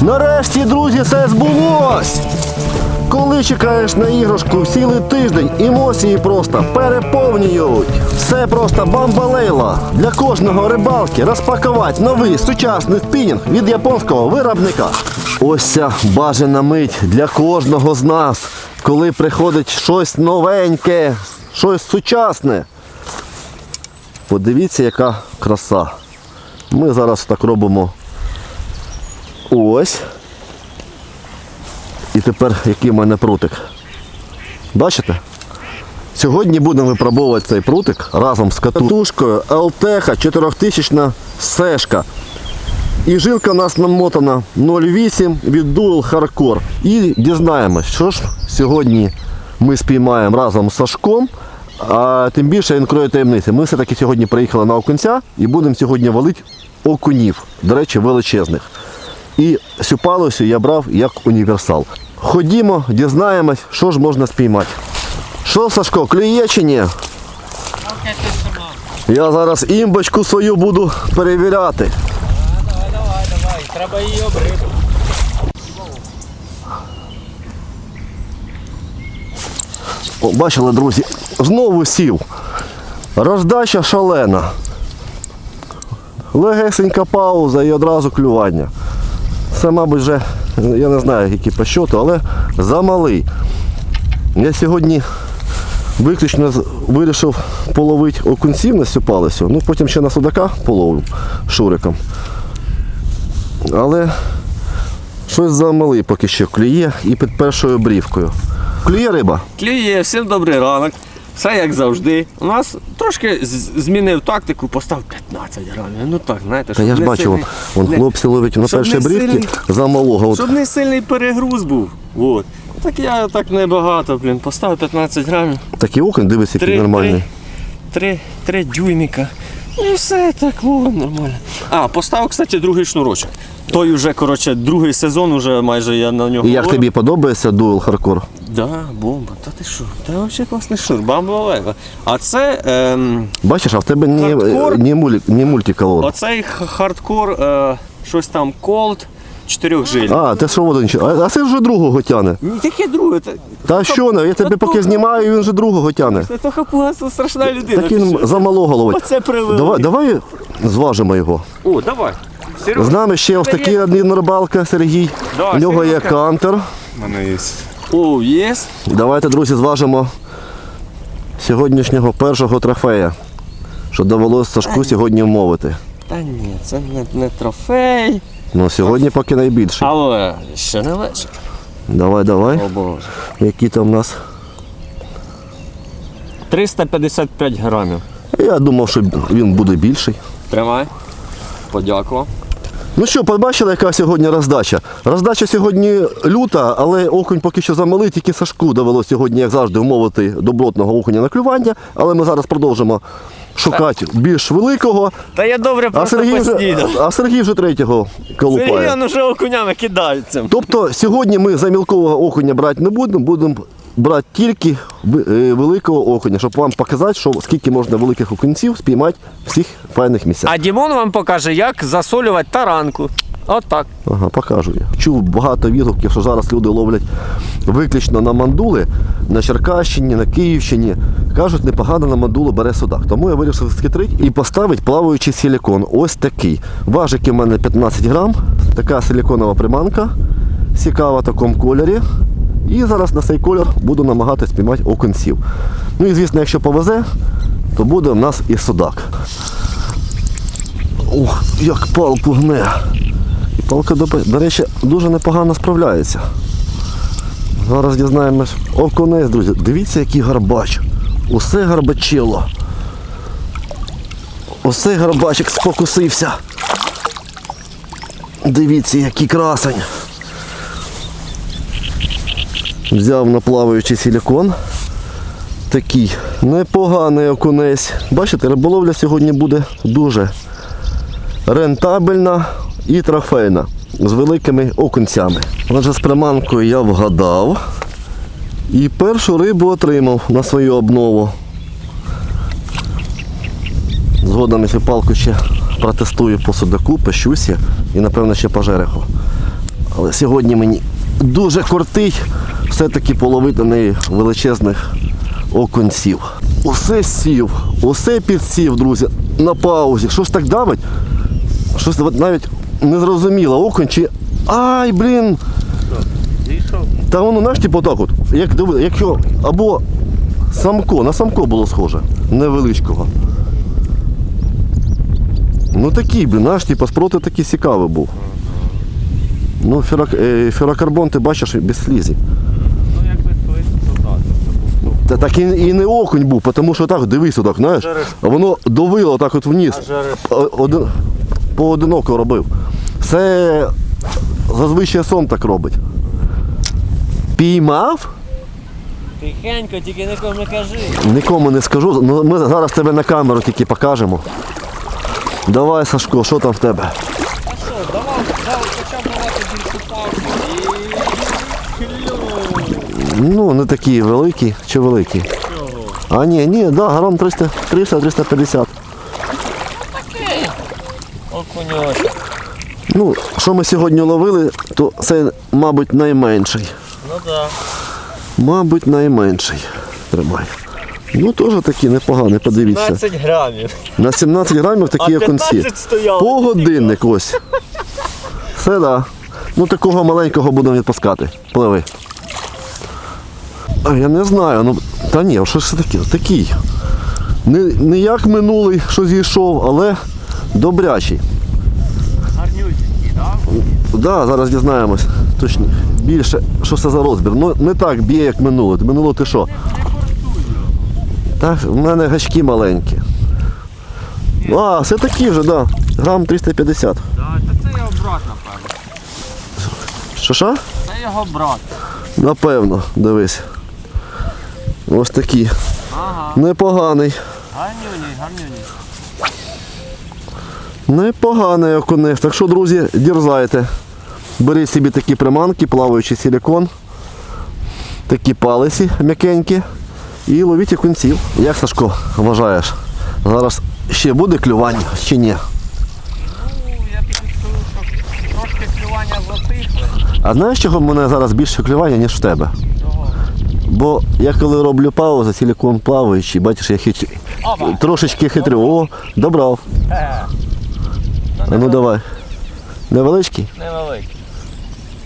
Нарешті, друзі, це збулось! Коли чекаєш на іграшку цілий тиждень, емоції просто переповнюють. Все просто бамбалейла. Для кожного рибалки розпакувати новий сучасний спінінг від японського виробника. Ось ця бажана мить для кожного з нас, коли приходить щось новеньке, щось сучасне. Подивіться, яка краса. Ми зараз так робимо. Ось. І тепер який в мене прутик. Бачите? Сьогодні будемо випробовувати цей прутик разом з катушкою LTH 4000 сешка. І жилка у нас намотана 0,8 від Dual Hardcore. І дізнаємось, що ж сьогодні ми спіймаємо разом з Сашком. А тим більше він кроє таємниці. Ми все-таки сьогодні приїхали на окунця і будемо сьогодні валити окунів, до речі, величезних. І цю палицю я брав як універсал. Ходімо, дізнаємось, що ж можна спіймати. Що, Сашко, клює чи ні? Я зараз імбочку свою буду перевіряти. Давай, давай, давай. Треба її обрити. О, бачили, друзі, знову сів. Роздача шалена. Легесенька пауза і одразу клювання. Це, мабуть, вже, я не знаю, які по щоту, але замалий. Я сьогодні виключно вирішив половити окунців на цю палицю, ну потім ще на судака половив шуриком. Але щось замалий поки що клює і під першою брівкою. Клює риба. Клює, всім добрий ранок. Все як завжди. У нас трошки змінив тактику, постав 15 грамів. Ну так, знаєте, Та щоб я ж не бачив, сильний- вон не- хлопці ловить на щоб першій не брівці сильний- за малого. От Щоб не сильний перегруз був. От. Так я так небагато, блін, поставив 15 грамів. такий окунь, дивись, який нормальний. три, три, дюйміка. Ну і все так, о, нормально. А, поставив, кстати, другий шнурочок. Той уже, коротше, другий сезон уже майже я на нього. І як говорю. тобі подобається дуел хардкор? Да, бомба. Та ти що? Та взагалі класний шнур, бамба лего. А це ем, Бачиш, а в тебе не, Хардкор? не, мулі, не мультиколор. оцей х- хардкор, е, щось там колд, чотирьох жиль. А, ти що один? А, а це вже другого тяне. Ні, таке друге. Та, Та що не, я тебе поки знімаю, він вже другого тяне. це то хапуга, страшна людина. Так ти він що? за малого ловить. Оце привели. Давай, давай зважимо його. О, давай. Серйозно. З нами ще ось такий один рибалка Сергій. Да, У нього є кантер. У мене є. О, єс. Давайте, друзі, зважимо сьогоднішнього першого трофея, що довелося Сашку сьогодні вмовити. Та ні, це не, не трофей. Ну, сьогодні поки найбільший. Але ще не вечір. Давай, давай. О боже. Які там у нас? 355 грамів. Я думав, що він буде більший. Тримай. Подякував. Ну що, побачили, яка сьогодні роздача? Роздача сьогодні люта, але окунь поки що замалий, тільки Сашку довелося сьогодні, як завжди, умовити добротного окуня на клювання. Але ми зараз продовжимо шукати більш великого. Та я добре А просто Сергій, вже, постійно. а Сергій вже третього колупає. Сергій уже окунями кидається. Тобто сьогодні ми за мілкового окуня брати не будемо, будемо брати тільки е, великого окуня, щоб вам показати, що скільки можна великих окунців спіймати в всіх файних місцях. А Дімон вам покаже, як засолювати таранку. Отак. Ага, покажу я. Чув багато відгуків, що зараз люди ловлять виключно на мандули на Черкащині, на Київщині. Кажуть, непогано на мандулу бере судак. Тому я вирішив схитрити і поставити плаваючий силікон. Ось такий. Важики в мене 15 грам, така силіконова приманка, цікава в такому кольорі. І зараз на цей колір буду намагатися спіймати окунців. Ну і звісно, якщо повезе, то буде в нас і судак. Ух, як палку гне. І палка, до речі, дуже непогано справляється. Зараз дізнаємось. Окунець, друзі. Дивіться, який гарбач. Усе гарбачило. Усе гарбачик спокусився. Дивіться, який красень. Взяв на плаваючий силікон. Такий непоганий окунець. Бачите, риболовля сьогодні буде дуже рентабельна і трофейна з великими окунцями. Отже, з приманкою я вгадав і першу рибу отримав на свою обнову. Згодом я цю палку ще протестую по судаку, по і напевно ще по жереху. Але сьогодні мені дуже кортить все-таки половити неї величезних окунців. Усе сів, усе підсів, друзі, на паузі. Щось так давить. Щось навіть не зрозуміло, окунь чи. Ай, блін! Та воно, знаєш, типу так от, як якщо або самко, на самко було схоже, невеличкого. Ну такий, блін, знаєш, типу, спроти такий цікавий був. Ну, ферок, е, ти бачиш, без слізі. Ну якби слизь, то так. Та так і, і не окунь був, тому що так, дивись отак, знаєш, а воно давило так от вниз. Один, поодиноко робив. Це зазвичай сон так робить. Піймав? Тихенько, тільки нікому не кажи. Нікому не скажу, ну ми зараз тебе на камеру тільки покажемо. Давай, Сашко, що там в тебе? А що, давав, давав, почав давати більшу і клюв. Ну, не такі великі чи великі. А ні, ні, да, грам 300, 300-350. Такий. Ну, що ми сьогодні ловили, то це, мабуть, найменший. Ну так. Мабуть, найменший. Тримай. Ну, теж такі непогані, подивіться. 15 грамів. На 17 грамів такі окунці. 15. По годинник ось. Все, да. Ну такого маленького будемо відпускати. Пливи. А я не знаю, ну. Та ні, що ж це таке? Такий. Не, не як минулий, що зійшов, але добрячий. Гарнюсінький, так? Да, зараз дізнаємось. Точно. Більше, що це за розбір. Ну не так б'є, як минулий. Минуло ти що? Так, в мене гачки маленькі. А, все такі вже, так. Да. Грам 350. Так, та це його брат, напевно. Що що? Це його брат. Напевно, дивись. Ось такі. Ага. Непоганий. Гарнюній, гарнюній. Непоганий окунець. Так що, друзі, дерзайте. Беріть собі такі приманки, плаваючий силікон, такі палиці м'якенькі і ловіть окунців. Як Сашко, вважаєш? Зараз ще буде клювання чи ні? Ну, я тобі скажу, що трошки клювання затихли. А знаєш, чого в мене зараз більше клювання, ніж в тебе? Бо я коли роблю паузу, силікон плаваючий, бачиш, я хит... Трошечки хитрю. О, добрав. Е, А ну давай. Невеличкий? Невеликий.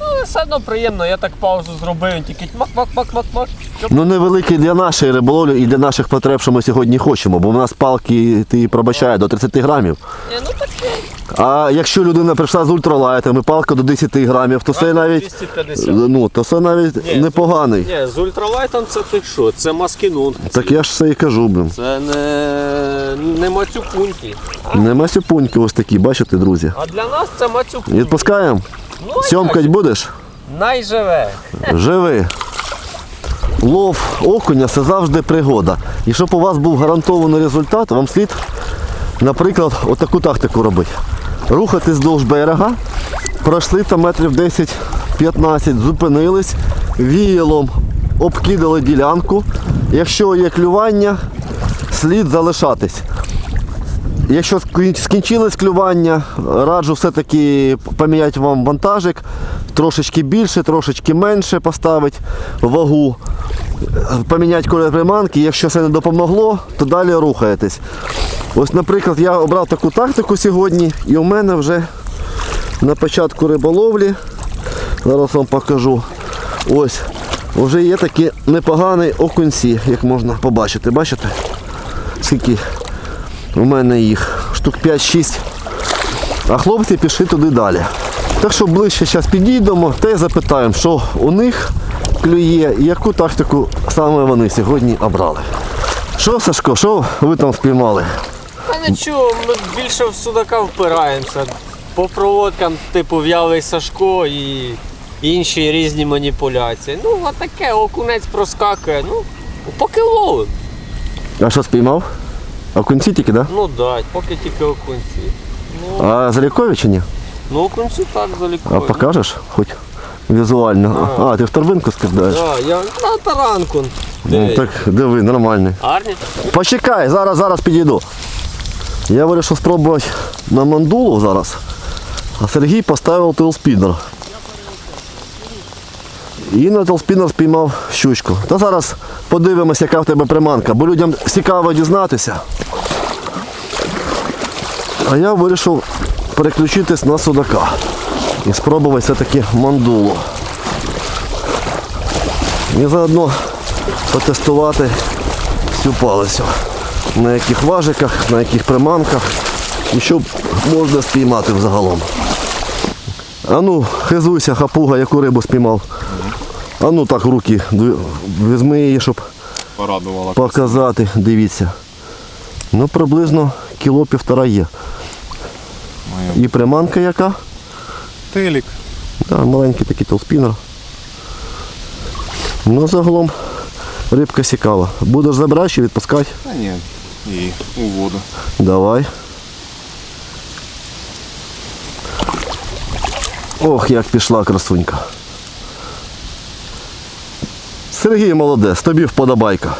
Ну, все одно приємно, я так паузу зробив, тільки мак-мак-мак-мак-мак. Ну невеликий для нашої риболовлі і для наших потреб, що ми сьогодні хочемо, бо в нас палки ти пробачає до 30 грамів. Ні, ну. А якщо людина прийшла з ультралайтами, палка до 10 грамів, то це навіть 250. ну, то це навіть Ні, непоганий. Ні, з ультралайтом це ти що? Це маскінунг. Так я ж все і кажу, блин. Це не, не мацюпуньки. Нема сюпуньки ось такі, бачите, друзі. А для нас це мацюпуньки. Відпускаємо? Ну, а Сьомкать як? будеш? Найживе. Живи. Лов окуня це завжди пригода. І щоб у вас був гарантований результат, вам слід, наприклад, отаку тактику робити. Рухатись вздовж берега, пройшли там метрів 10-15, зупинились, віялом обкидали ділянку. Якщо є клювання, слід залишатись. Якщо скін- скінчилось клювання, раджу все-таки поміняти вам вантажик, трошечки більше, трошечки менше поставити вагу, поміняти колір приманки. Якщо це не допомогло, то далі рухаєтесь. Ось, наприклад, я обрав таку тактику сьогодні, і у мене вже на початку риболовлі, зараз вам покажу, ось, вже є такі непогані окунці, як можна побачити. Бачите? Скільки у мене їх штук 5-6. А хлопці пішли туди далі. Так що ближче зараз підійдемо та й запитаємо, що у них клює і яку тактику саме вони сьогодні обрали. Що, Сашко, що ви там спіймали? Та нічого, ми більше в судака впираємося. По проводкам, типу в'ялий Сашко і інші різні маніпуляції. Ну, а таке окунець проскакує. Ну, поки ловим. А що спіймав? Окунці тільки, так? Ну да, поки тільки окунці. Ну, А залікові чи ні? ну окунці так А залікують. покажеш хоч візуально? А, ти в торбинку скидаєш? Да, я на таранку. Ну, так диви, нормальний. Гарні? Почекай, зараз, зараз підійду. Я вирішив спробувати на мандулу зараз. А Сергій поставив тейлспідер. І на толспінер спіймав щучку. Та зараз подивимося, яка в тебе приманка, бо людям цікаво дізнатися. А я вирішив переключитись на судака і спробувати все-таки мандулу. І заодно потестувати всю палицю. На яких важиках, на яких приманках і що можна спіймати взагалом. А ну, хизуйся, хапуга, яку рибу спіймав. А ну так руки візьми її, щоб Порадувала. показати. Дивіться. Ну, приблизно кіло півтора є. Моя. І приманка яка? Телік. Да, маленький такий толспінер. Ну, загалом рибка цікава. Будеш забирати чи відпускати? Та ні. І у воду. Давай. Ох, як пішла красунька. Сергій молодець, тобі вподобайка.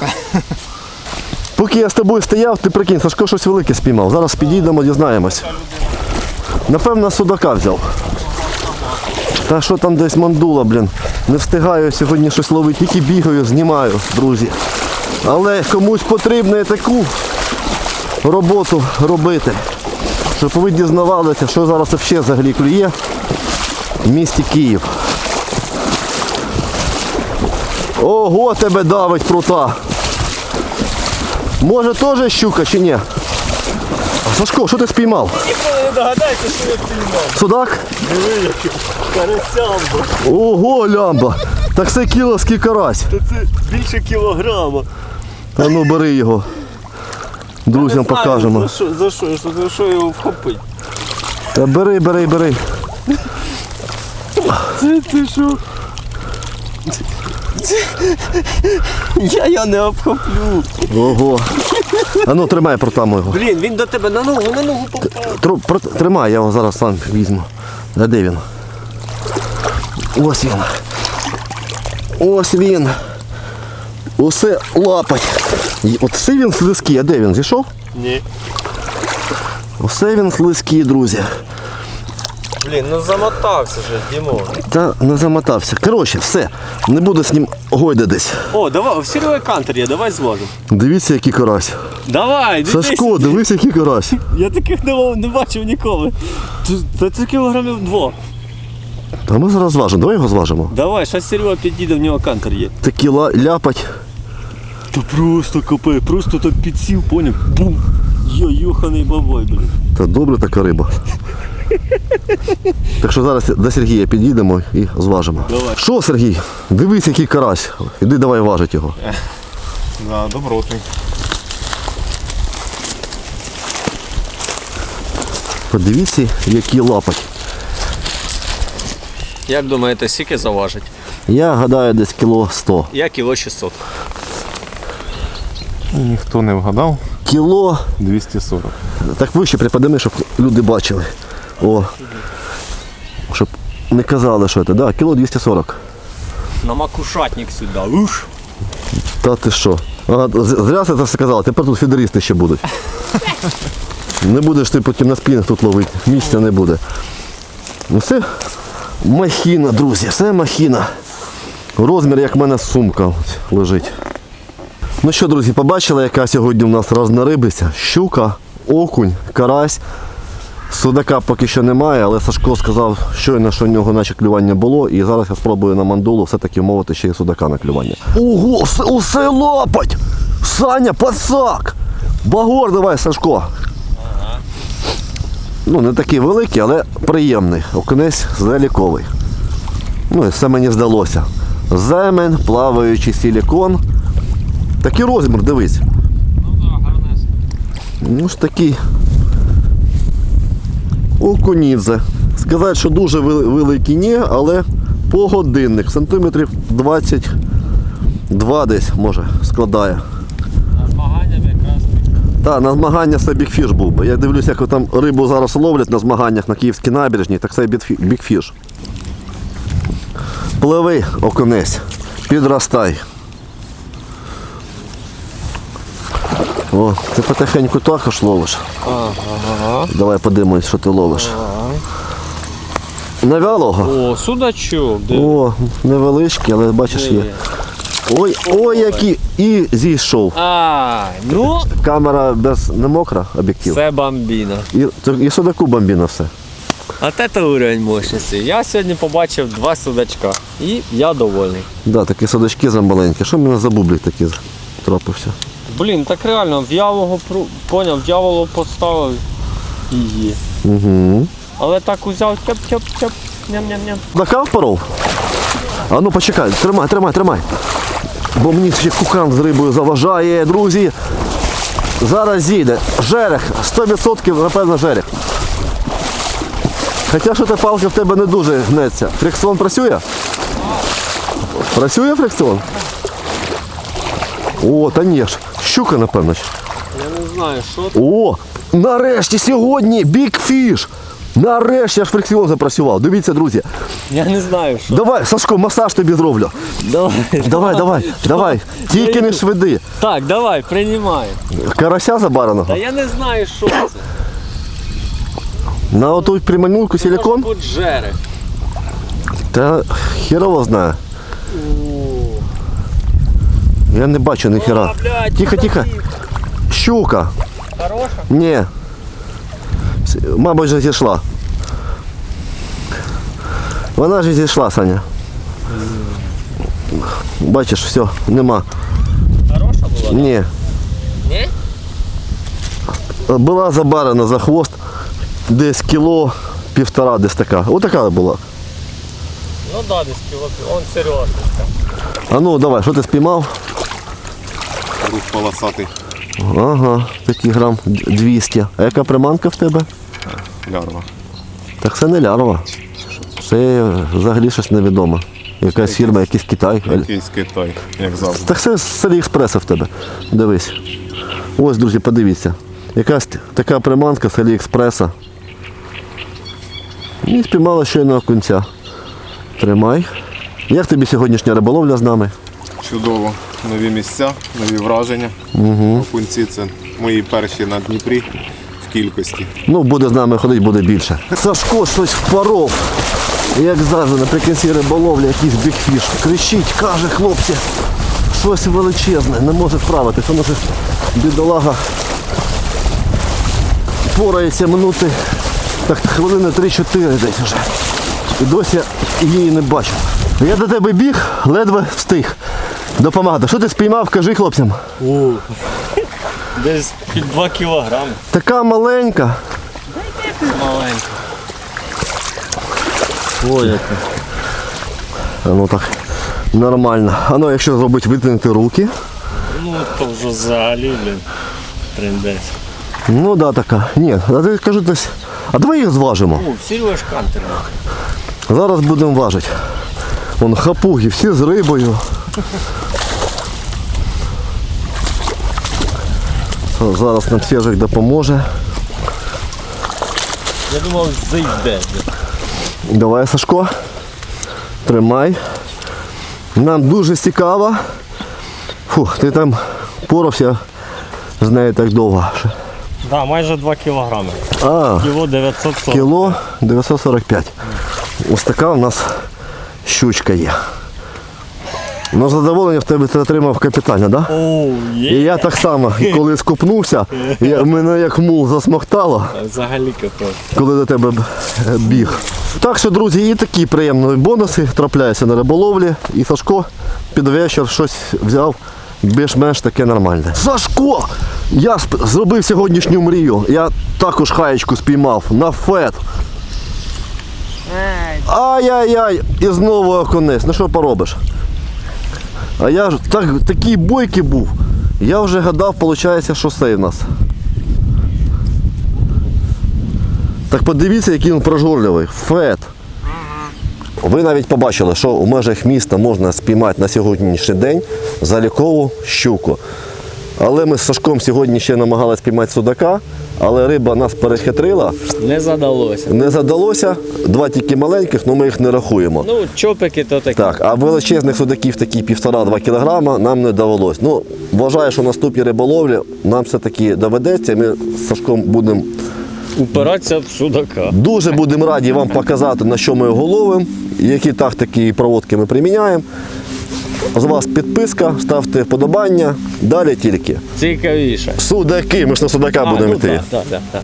Поки я з тобою стояв, ти прикинь, Сашко щось велике спіймав. Зараз підійдемо, дізнаємось. Напевно, судака взяв. Та що там десь мандула, блін. Не встигаю сьогодні щось ловити, тільки бігаю, знімаю, друзі. Але комусь потрібно і таку роботу робити. Щоб ви дізнавалися, що зараз взагалі взагалі клює в місті Київ. Ого, тебе давить прута. Може теж щука чи ні? А, Сашко, що ти спіймав? Ніколи не догадається, що я піймав. Судак? Диви, який карасямбо. Ого, лямба. Так це кіловський карась. Та це більше кілограма. А ну бери його. Друзям знаю, покажемо. За що, за що, за що його вхопити? Та бери, бери, бери. Це ти що? Я його не обхоплю. Ого. А ну тримай прута мого. Блін, він до тебе на ногу, на ногу попав. Тру- про- Тримай, я його зараз сам візьму. А де він? Ось він. Ось він. Усе лапать. І Оце він слизький, а де він? Зійшов? Ні. Усе він слизький, друзі. Блін, ну замотався ж, Дімон. Та не замотався. Коротше, все. Не буду з ним гойдатись. О, давай, в Серега кантер є, давай зважимо. Дивіться, який карась. Давай, дивись. Сашко, дивись, який карась. Я таких не, не бачив ніколи. Це кілограмів два. Та ми зараз зважимо. Давай його зважимо. Давай, щас Серега підійде, в нього кантер є. Такі ла- ляпать. Та просто копай, просто так підсів, поняв? Бум! Йо, йоханий бабай, блін. Та добре така риба. Так що зараз до Сергія підійдемо і зважимо. Давай. Що, Сергій? Дивись, який карась. Іди давай важить його. Да, добротний. Подивіться, який лапать. Як думаєте, скільки заважить? Я гадаю, десь кіло 100. Я кіло 600. Ніхто не вгадав. Кіло, 240. так вище припадемо, щоб люди бачили. О. Щоб не казали, що це. Да, кіло 240. На макушатник сюди. Уш! Та ти що? А, зря це сказав, тепер тут фідерісти ще будуть. Не будеш ти потім на спінах тут ловити, місця не буде. Ну це махіна, друзі, це махіна. Розмір, як в мене сумка лежить. Ну що, друзі, побачили, яка сьогодні у нас рознорибиця. Щука, окунь, карась. Судака поки що немає, але Сашко сказав щойно, що в нього наче клювання було, і зараз я спробую на мандулу все-таки мовити ще й судака на клювання. Ого, усе, лапать! Саня, пацак! Багор давай, Сашко. Ну, не такий великий, але приємний. Окунець заліковий. Ну, і це мені здалося. Земень, плаваючий силікон. Такий розмір, дивись. Ну так, гарнес. Ну ж такий окунідзе. Сказати, що дуже вели- великий ні, але погодинник. Сантиметрів 22 десь може складає. На змаганням якраз. Так, на змагання це бікфіш був би. Я дивлюсь, як там рибу зараз ловлять на змаганнях на Київській набережній, так це бікфі- бікфіш. Пливи, окунець, підростай. О, ти потихеньку також ловиш. Ага. Давай подивимось, що ти ловиш. Навялого? О, судачок. Де? О, невеличкий, але бачиш є. Ой, ой, який. І зійшов. А, ну, Камера без не мокра, об'єктив. це бомбіна. І, і судаку бомбіна все. А це уровень мощності. Я сьогодні побачив два судачка. І я довольний. Да, такі садочки замаленькі. Що в мене за бублик такий трапився? Блін, так реально, в'ялого пру- поняв, в'ялого поставив є. Угу. Але так узяв тяп-тяп-тяп, ням-ням-ням. Судака впоров? А ну почекай, тримай, тримай, тримай. Бо мені ще кукан з рибою заважає, друзі. Зараз зійде. Жерех, 100% напевно жерех. Хоча що та палка в тебе не дуже гнеться. Фрикціон працює? Працює фрикціон? О, та ні ж. Щука, напевно. Я не знаю, що це. О, нарешті сьогодні бікфіш. Нарешті аж фрикціон запрацював. Дивіться, друзі. Я не знаю, що. Давай, Сашко, масаж тобі зроблю. Давай, Давай, давай, давай. Тільки не швиди. Так, давай, приймай. Карася забараного. Та я не знаю, що це. На оту приманюлку силикон? Та херово знає. Я не бачу ні хера. А, блядь, Тихо, куди тихо. ти? Щука. Хороша? Ні. С- Мабуть, вже зійшла. Вона ж зійшла, Саня. Бачиш, все, нема. Хороша була? Ні. Ні? Була забарена за хвост десь кіло, півтора десь така. Отака була. Ну да, десь кіло. Он серйозно. А ну давай, що ти спіймав? Рух полосатий. Ага, такий грам 200. А яка приманка в тебе? Лярва. Так це не лярва. Це взагалі щось невідоме. Якась фірма, якийсь Китай. Якийсь Китай, як завжди. Так це з Аліекспреса в тебе. Дивись. Ось, друзі, подивіться. Якась така приманка з Аліекспреса. І спіймала щойно окунця. Тримай. Як тобі сьогоднішня риболовля з нами? Чудово. Нові місця, нові враження. Угу. Окунці це мої перші на Дніпрі в кількості. Ну, буде з нами ходити, буде більше. Сашко щось впоров. Як завжди, наприкінці риболовлі якийсь бікфіш. Кричить, каже, хлопці, щось величезне, не може вправитися. Воно щось бідолага порається минути так хвилини 3-4 десь вже. І досі її не бачу. Я до тебе біг, ледве встиг. Допомагати. Що ти спіймав, кажи хлопцям. О, десь під 2 кілограми. Така маленька. Маленька. Ой, яка. Ну так. Нормально. А ну якщо зробити витягнути руки. Ну, то вже взагалі, блін. Трендець. Ну да, така. Ні, а ти кажу десь. А давай їх зважимо. О, Сереж Кантер. Зараз будемо важити. Вон хапуги, всі з рибою. Зараз нам Сержик допоможе. Я думав, зайде. Давай, Сашко. Тримай. Нам дуже цікаво. Фух, ти там порався з нею так довго. Да, майже 2 кілограми. А, Кіло 940. кіло 945. Ось така у нас щучка є. Ну, задоволення в тебе ти отримав капітально, так? Да? О, І я так само, коли скупнувся, я, мене як мул засмоктало, Взагалі капець. коли до тебе е, біг. Так що, друзі, і такі приємні бонуси трапляються на риболовлі. І Сашко під вечір щось взяв більш-менш таке нормальне. Сашко! Я сп- зробив сьогоднішню мрію. Я також хаєчку спіймав на фет. Ай-яй-яй! І знову окунець. Ну що поробиш? А я ж так, такий бойкий був. Я вже гадав, виходить, що сей в нас. Так подивіться, який він прожорливий. Фет. Ви навіть побачили, що у межах міста можна спіймати на сьогоднішній день залікову щуку. Але ми з Сашком сьогодні ще намагалися спіймати судака, але риба нас перехитрила. Не задалося. Не задалося, два тільки маленьких, але ми їх не рахуємо. Ну, чопики то такі. Так, а величезних судаків такі півтора-два кілограма нам не довелось. Ну, вважаю, що наступні риболовлі нам все-таки доведеться. Ми з Сашком будемо упиратися в судака. Дуже будемо раді вам показати, на що ми його ловимо, які тактики і проводки ми приміняємо. З вас підписка, ставте вподобання. Далі тільки. Цікавіше. Судаки, ми ж на судака будемо ну, йти. так, так, так.